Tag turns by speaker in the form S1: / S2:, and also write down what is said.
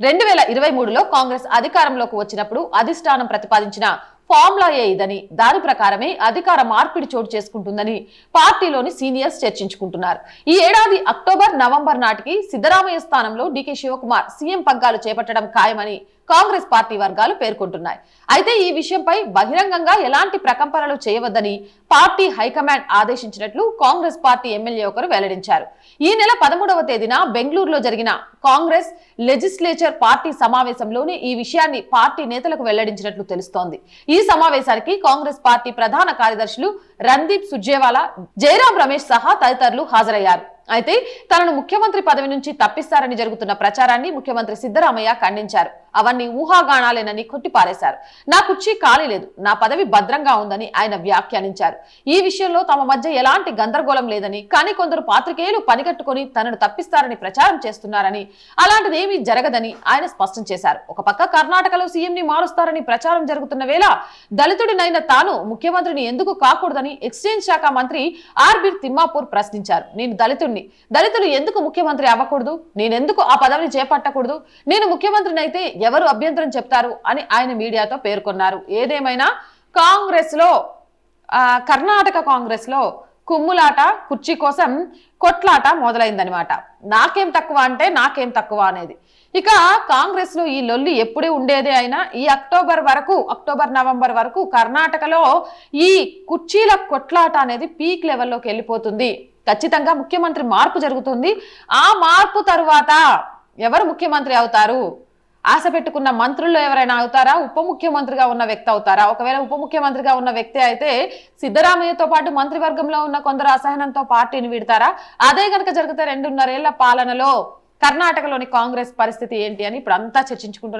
S1: రెండు వేల ఇరవై మూడులో కాంగ్రెస్ అధికారంలోకి వచ్చినప్పుడు అధిష్టానం ప్రతిపాదించిన ఫార్ములా ఏ ఇదని దాని ప్రకారమే అధికార మార్పిడి చోటు చేసుకుంటుందని పార్టీలోని సీనియర్స్ చర్చించుకుంటున్నారు. ఈ ఏడాది అక్టోబర్ నవంబర్ నాటికి సిద్ధరామయ్య స్థానంలో డీకే శివకుమార్ సీఎం పగ్గాలు చేపట్టడం ఖాయమని కాంగ్రెస్ పార్టీ వర్గాలు పేర్కొంటున్నాయి. అయితే ఈ విషయంపై బహిరంగంగా ఎలాంటి ప్రకంపనలు చేయవద్దని పార్టీ హైకమాండ్ ఆదేశించినట్లు కాంగ్రెస్ పార్టీ ఎమ్మెల్యే ఒకరు వెల్లడించారు. ఈ నెల పదమూడవ తేదీన బెంగళూరులో జరిగిన కాంగ్రెస్ లెజిస్లేచర్ పార్టీ సమావేశంలోనే ఈ విషయాన్ని పార్టీ నేతలకు వెల్లడించినట్లు తెలుస్తోంది. ఈ సమావేశానికి కాంగ్రెస్ పార్టీ ప్రధాన కార్యదర్శులు రందీప్ సుర్జేవాలా జయరాం రమేష్ సహా తదితరులు హాజరయ్యారు. అయితే తనను ముఖ్యమంత్రి పదవి నుంచి తప్పిస్తారని జరుగుతున్న ప్రచారాన్ని ముఖ్యమంత్రి సిద్దరామయ్య ఖండించారు. అవన్నీ ఊహాగానాలేనని కొట్టిపారేశారు. నా కుర్చీ ఖాళీ లేదు. నా పదవి భద్రంగా ఉందని ఆయన వ్యాఖ్యానించారు. ఈ విషయంలో తమ మధ్య ఎలాంటి గందరగోళం లేదని కానీ కొందరు పాత్రికేయులు పనిగట్టుకుని తనను తప్పిస్తారని ప్రచారం చేస్తున్నారని అలాంటిదేమీ జరగదని ఆయన స్పష్టం చేశారు. ఒక పక్క కర్ణాటకలో సీఎంని మారుస్తారని ప్రచారం జరుగుతున్న వేళ దళితుడినైన తాను ముఖ్యమంత్రిని ఎందుకు కాకూడదని ఎక్స్చేంజ్ శాఖ మంత్రి ఆర్బిర్ తిమ్మాపూర్ ప్రశ్నించారు. నేను దళితుడిని దళితులు ఎందుకు ముఖ్యమంత్రి అవ్వకూడదు? నేనెందుకు ఆ పదవిని చేపట్టకూడదు? నేను ముఖ్యమంత్రిని అయితే ఎవరు అభ్యంతరం చెప్తారు అని ఆయన మీడియాతో పేర్కొన్నారు. ఏదేమైనా కాంగ్రెస్లో కర్ణాటక కాంగ్రెస్లో కుమ్ములాట కుర్చీ కోసం కొట్లాట మొదలైందనమాట నాకేం తక్కువ అంటే నాకేం తక్కువ అనేది. ఇక కాంగ్రెస్లో ఈ లొల్లి ఎప్పుడే ఉండేదే అయినా ఈ అక్టోబర్ వరకు అక్టోబర్ నవంబర్ వరకు కర్ణాటకలో ఈ కుర్చీల కొట్లాట అనేది పీక్ లెవెల్లోకి వెళ్ళిపోతుంది. ఖచ్చితంగా ముఖ్యమంత్రి మార్పు జరుగుతుంది. ఆ మార్పు తరువాత ఎవరు ముఖ్యమంత్రి అవుతారు? ఆశ పెట్టుకున్న మంత్రుల్లో ఎవరైనా అవుతారా? ఉప ముఖ్యమంత్రిగా ఉన్న వ్యక్తి అవుతారా? ఒకవేళ ఉప ముఖ్యమంత్రిగా ఉన్న వ్యక్తి అయితే సిద్ధరామయ్యతో పాటు మంత్రివర్గంలో ఉన్న కొందరు అసహనంతో పార్టీని విడతారా? అదే గనక జరిగితే రెండున్నరేళ్ళ పాలనలో కర్ణాటకలోని కాంగ్రెస్ పరిస్థితి ఏంటి అని ఇప్పుడు అంతా చర్చించుకుంటున్నారు.